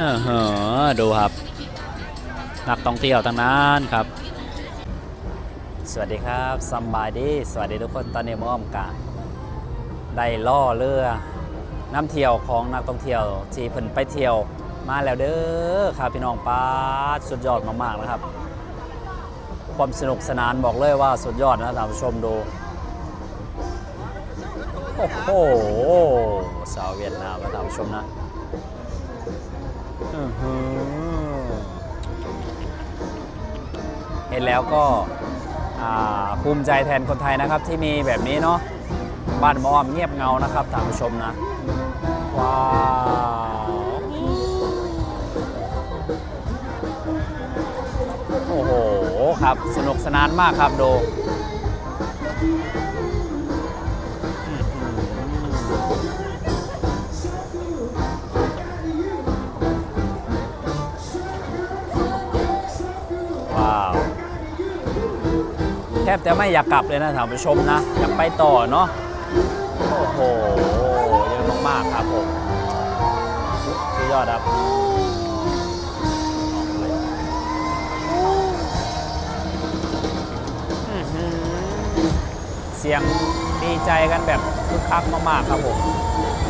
เออเหอดูครับ นักท่องเที่ยวทั้งนั้นครับ สวัสดีครับสำบายดีสวัสดีทุกคนตอนนี้มาอ้อมกาได้ล่อเรือน้ำเที่ยวของนักท่องเที่ยวที่เพิ่นไปเที่ยวมาแล้วเด้อครับพี่น้องป้าดสุดยอดมากๆนะครับ ความสนุกสนานบอกเลยว่าสุดยอดนะท่านผู้ชมดูโอ้โหสาวเวียดนามนะท่านผู้ชมนะ เห็นแล้วก็ภูมิใจแทนคนไทยนะครับที่มีแบบนี้เนาะบ้านหมออมเงียบเงานะครับท่านผู้ชมนะว้าวโอ้โหครับสนุกสนานมากครับโด ทบจะไม่อยากกลับเลยนะท่านผู้ชมนะ อยากไปต่อเนาะโอ้โหเยอะมากๆครับผมสุดยอดครับเสียงดีใจกันแบบคึกคักมากๆครับผม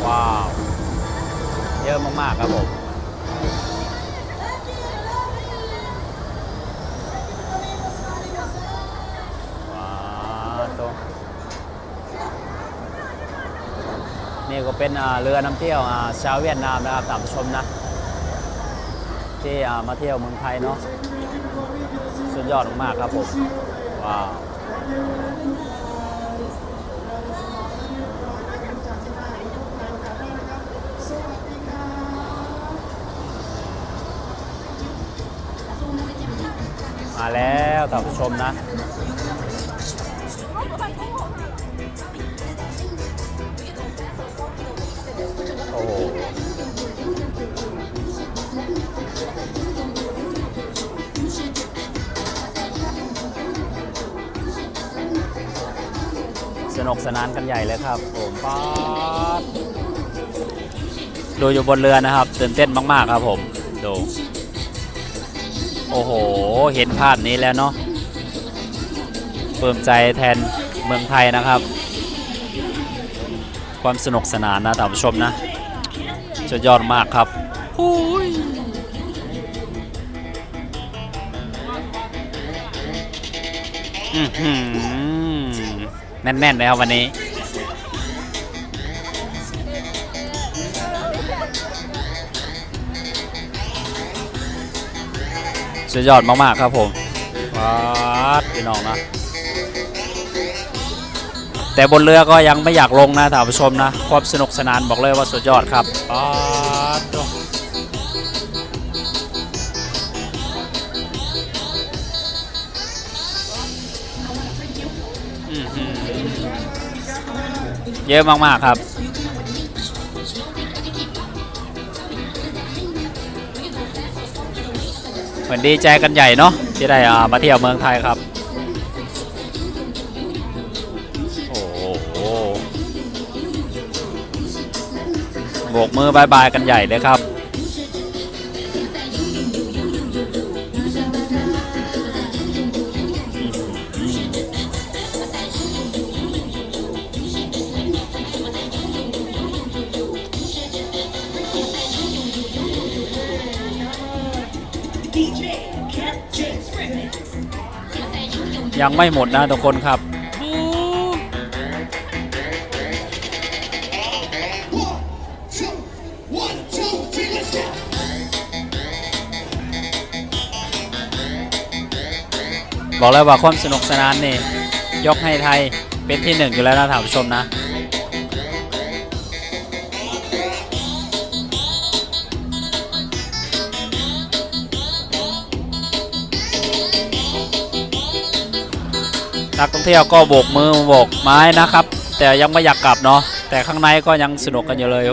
ว้าว เยอะมากๆครับผม ว้าวตัว นี่ก็เป็นเรือน้ำเที่ยวชาวเวียดนามนะครับตามชมนะ ที่มาเที่ยวเมืองไทยเนาะสุดยอดมากครับผมว้าวมาแล้วท่านผู้ชมนะ นุกสนานกันใหญ่เลยครับผมป๊าดดูอยู่บนเรือนะครับตื่นเต้นมาก ๆ ครับผมดูโอ้โห เห็นภาพนี้แล้วเนาะเปิ่มใจแทนเมืองไทยนะครับ ความสนุกสนานนะท่านผู้ชมนะสุดยอดมากครับอื้อหือ แน่นๆเลยครับวันนี้ สุดยอดมากๆครับผมว้าดพี่น้องนะ แต่บนเรือก็ยังไม่อยากลงนะท่านผู้ชมนะ ความสนุกสนานบอกเลยว่าสุดยอดครับ เยอะมาก ๆ ครับ เหมือนดีใจกันใหญ่เนาะที่ได้อามาเที่ยวเมืองไทยครับ โอ้โหโบกมือบายบายกันใหญ่เลยครับ ยังไม่หมดนะทุกคนครับบอกแล้วว่าความสนุกสนานนี่ ยกให้ไทยเป็นที่หนึ่งอยู่แล้วนะท่านผู้ชมนะ นักท่องเที่ยวก็โบกมือโบกไม้นะครับ แต่ยังไม่อยากกลับเนาะแต่ข้างในก็ยังสนุกกันอยู่เลย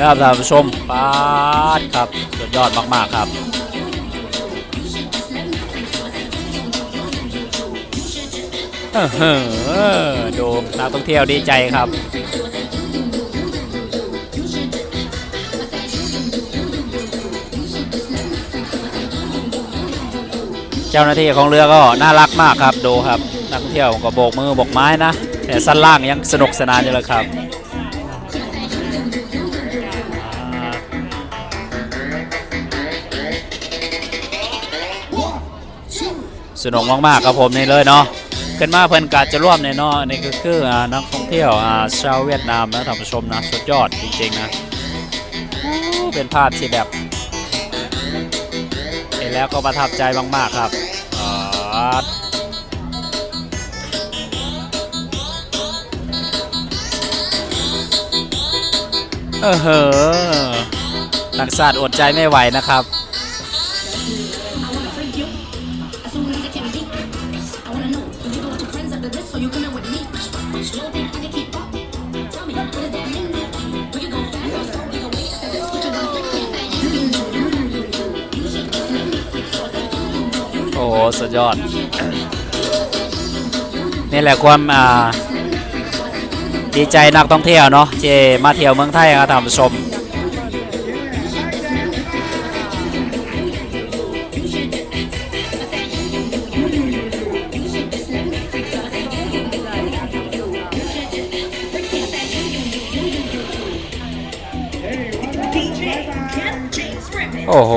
ครับท่านผู้ชมป้าดครับสุดยอดมาก ๆ ครับ ดูนักท่องเที่ยวดีใจครับ เจ้าหน้าที่ของเรือก็น่ารักมากครับดูครับนักท่องเที่ยวก็โบกมือโบกไม้นะ แต่สั้นล่างยังสนุกสนานอยู่เลยครับสนุกมากๆครับผมนี่เลยเนาะ ขึ้นมาเพิ่นกาจะร่วมในเนาะนี่ก็คืออ่านักท่องเที่ยวอ่าชาวเวียดนามนะท่านผู้ชมนะสุดยอดจริงๆนะเป็นภาพที่แบบเห็นแล้วก็ประทับใจมากๆครับเออเหอนักศาสตร์อดใจไม่ไหวนะครับ สุดยอด นี่แหละความอ่าดีใจนักท่องเที่ยวเนาะที่มาเที่ยวเมืองไทยครับท่านผู้ชมโอ้โห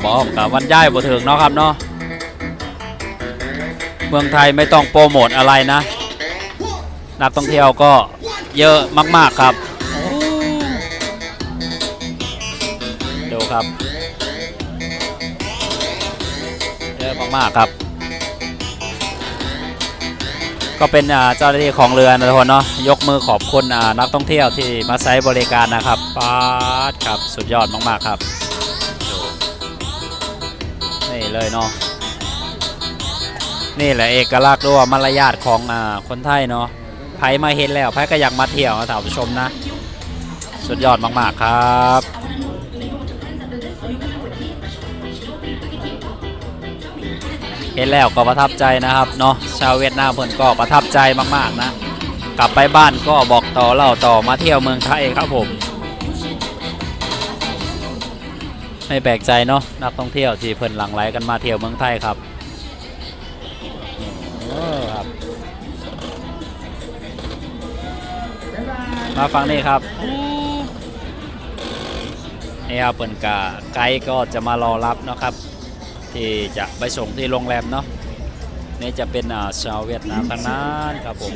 หมอมกับวันย่ายบ่ถึงเนาะครับเนาะ เมืองไทยไม่ต้องโปรโมทอะไรนะ นักท่องเที่ยวก็เยอะมาก ๆ ครับดูครับ เยอะมาก ๆ ครับ ก็เป็นเจ้าหน้าที่ของเรือนะทุกคนเนาะยกมือขอบคุณนักท่องเที่ยวที่มาใช้บริการนะครับป๊าดครับสุดยอดมาก ๆ ครับนี่เลยเนาะ นี่แหละเอกลักษณ์ด้วยมารยาทของอ่าคนไทยเนาะไผมาเห็นแล้วไผก็อยากมาเที่ยวนะท่านผู้ชมนะ สุดยอดมาก ๆ ครับเห็นแล้วก็ประทับใจนะครับเนาะชาวเวียดนามเพิ่อนก็ประทับใจมากๆนะ กลับไปบ้านก็บอกต่อเล่าต่อมาเที่ยวเมืองไทยครับผม ไม่แปลกใจเนาะนักท่องเที่ยวที่เพิ่นหลั่งไหลกันมาเที่ยวเมืองไทยครับ มาฟังนี่ครับนี่ครับเปิ่นกาไกด์ก็จะมารอรับนะครับ ที่จะไปส่งที่โรงแรมเนาะนี่จะเป็นอ่าชาวเวียดนามทั้งนั้นครับผม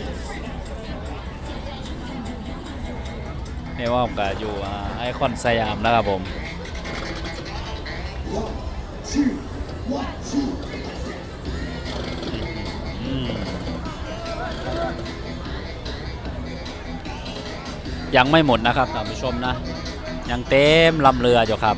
นี่ว่าผมก็อยู่ไอคอนสยามนะครับผม ยังไม่หมดนะครับท่านผู้ชมนะ ยังเต็มลำเรืออยู่ครับ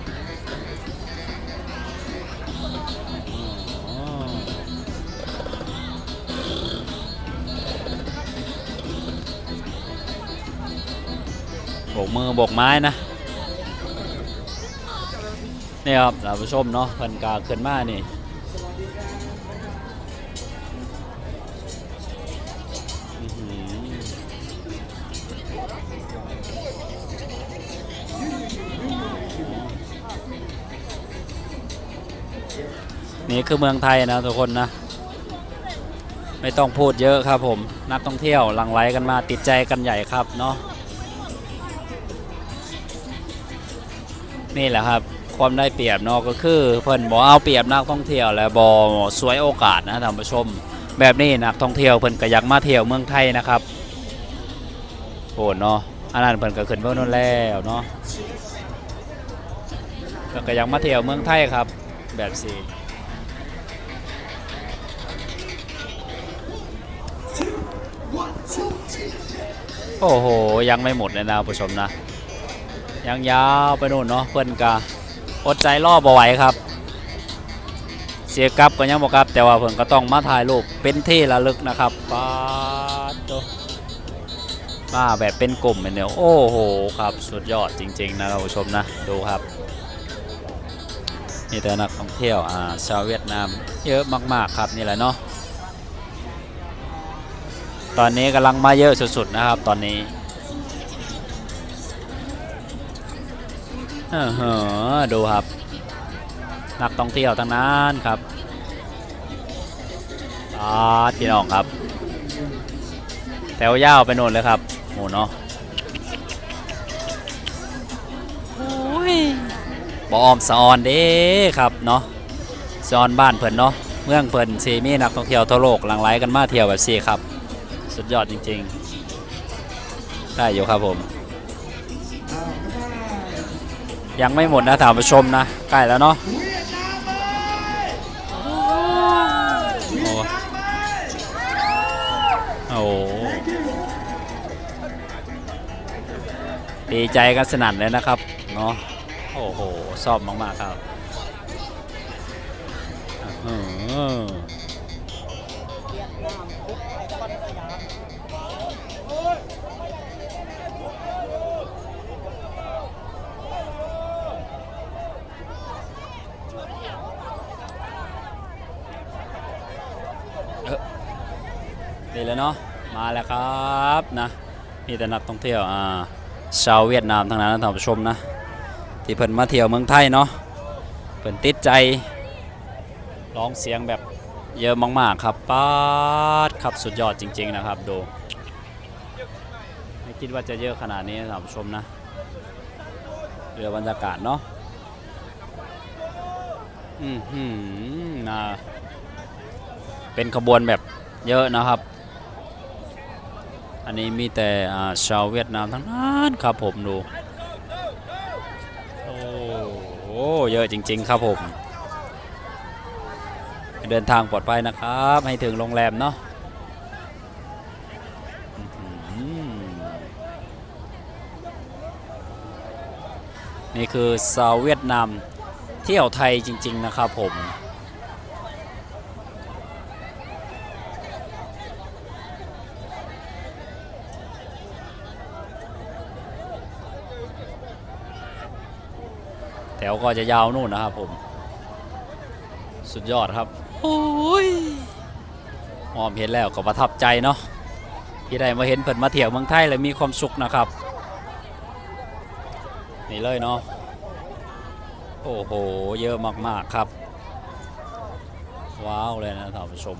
โบกมือโบกไม้นะนี่ครับท่านผู้ชมเนาะเพิ่นกาขึ้นมานี่ นี่คือเมืองไทยนะทุกคนนะ ไม่ต้องพูดเยอะครับผมนักท่องเที่ยวหลั่งไหลกันมาติดใจกันใหญ่ครับเนาะนี่แหละครับความได้เปรียบเนาะก็คือเพิ่นบ่เอาเปรียบนักท่องเที่ยวและบ่สวยโอกาสนะท่านผู้ชม แบบนี้นักท่องเที่ยวเพิ่นก็อยากมาเที่ยวเมืองไทยนะครับโอ้เนาะอันนั้นเพิ่นก็ขึ้นเบิ่งนู่นแล้วเนาะเพิ่นก็อยากมาเที่ยวเมืองไทยครับแบบสิ โอ้โห ยังไม่หมดเลยนะผู้ชมนะ ยังยาวไปนู่นเนาะเพื่อนกาอดใจรอบ่ไหวครับ เสียกลับก็ยังบ่กลับ แต่ว่าเพิ่อนก็ต้องมาถ่ายรูปเป็นที่ระลึกนะครับปาดโตมาแบบเป็นกลุ่มเป็นเนี่ยโอ้โหครับสุดยอดจริง ๆ นะท่านผู้ชมนะดูครับนี่แต่นักท่องเที่ยวอ่าชาวเวียดนามเยอะมากๆครับนี่แหละเนาะ ตอนนี้กำลังมาเยอะสุดๆนะครับตอนนี้เออเหอดูครับนักท่องเที่ยวทั้งนั้นครับอ่าพี่น้องครับ แถวยาวไปโน่นเลยครับโหเนาะโอ้ยบออมสะออนเด้ครับเนาะสะออนบ้านเพิ่นเนาะเมืองเพิ่นซีมีนักท่องเที่ยวทั่วโลกหลั่งไหลกันมาเที่ยวแบบซีครับ สุดยอดจริง ๆ ได้อยู่ครับผม ยังไม่หมดนะถามผู้ชมนะ ใกล้แล้วเนาะโอ้โอ้ดีใจกันสนั่นเลยนะครับ เนาะโอ้โหชอบมาก ๆ ครับ นี่เลยเนาะมาแล้วครับนะมีแต่นักท่องเที่ยวอ่าชาวเวียดนามทั้งนั้นนะท่านผู้ชมนะที่เพิ่นมาเที่ยวเมืองไทยเนาะเพิ่นติดใจร้องเสียงแบบเยอะมากๆครับป๊าดครับสุดยอดจริง ๆนะครับดูไม่คิดว่าจะเยอะขนาดนี้ท่านผู้ชมนะเรือบรรยากาศเนาะอือหือนะ เป็นขบวนแบบเยอะนะครับ อันนี้มีแต่ชาวเวียดนามทั้งนั้นครับผมดู โอ้โหเยอะจริง ๆ ครับผม เดินทางปลอดภัยนะครับ ให้ถึงโรงแรมเนาะนี่คือชาวเวียดนามเที่ยวไทยจริง ๆ นะครับผม ถวก็จะยาวนู่นนะครับผม สุดยอดครับโอ้ยมอมเห็นแล้วก็ประทับใจเนาะที่ได้มาเห็นเพิ่นมาเที่ยวเมืองไทยเลยมีความสุขนะครับ นี่เลยเนาะโอ้โห เยอะมากๆครับ ว้าวเลยนะท่านผู้ชม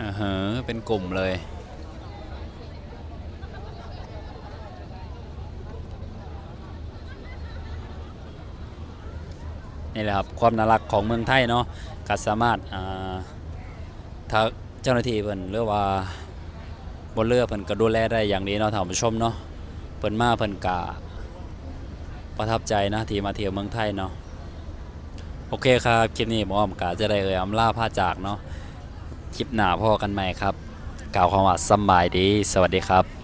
อือฮะเป็นกลุ่มเลย นี่แหละครับความน่ารักของเมืองไทยเนาะก็สามารถถ้าเจ้าหน้าที่เพิ่นหรือว่าบนเรือเพิ่นก็ดูแลได้อย่างดีเนาะท่านผู้ชมเนาะเพิ่นมาเพิ่นกะประทับใจนะที่มาเที่ยวเมืองไทยเนาะโอเคครับคลิปนี้หมออมกาจะได้เอ่ยอำลาพาจากเนาะคลิปหน้าพ่อกันใหม่ครับ กล่าวคำว่าสบายดี สวัสดีครับ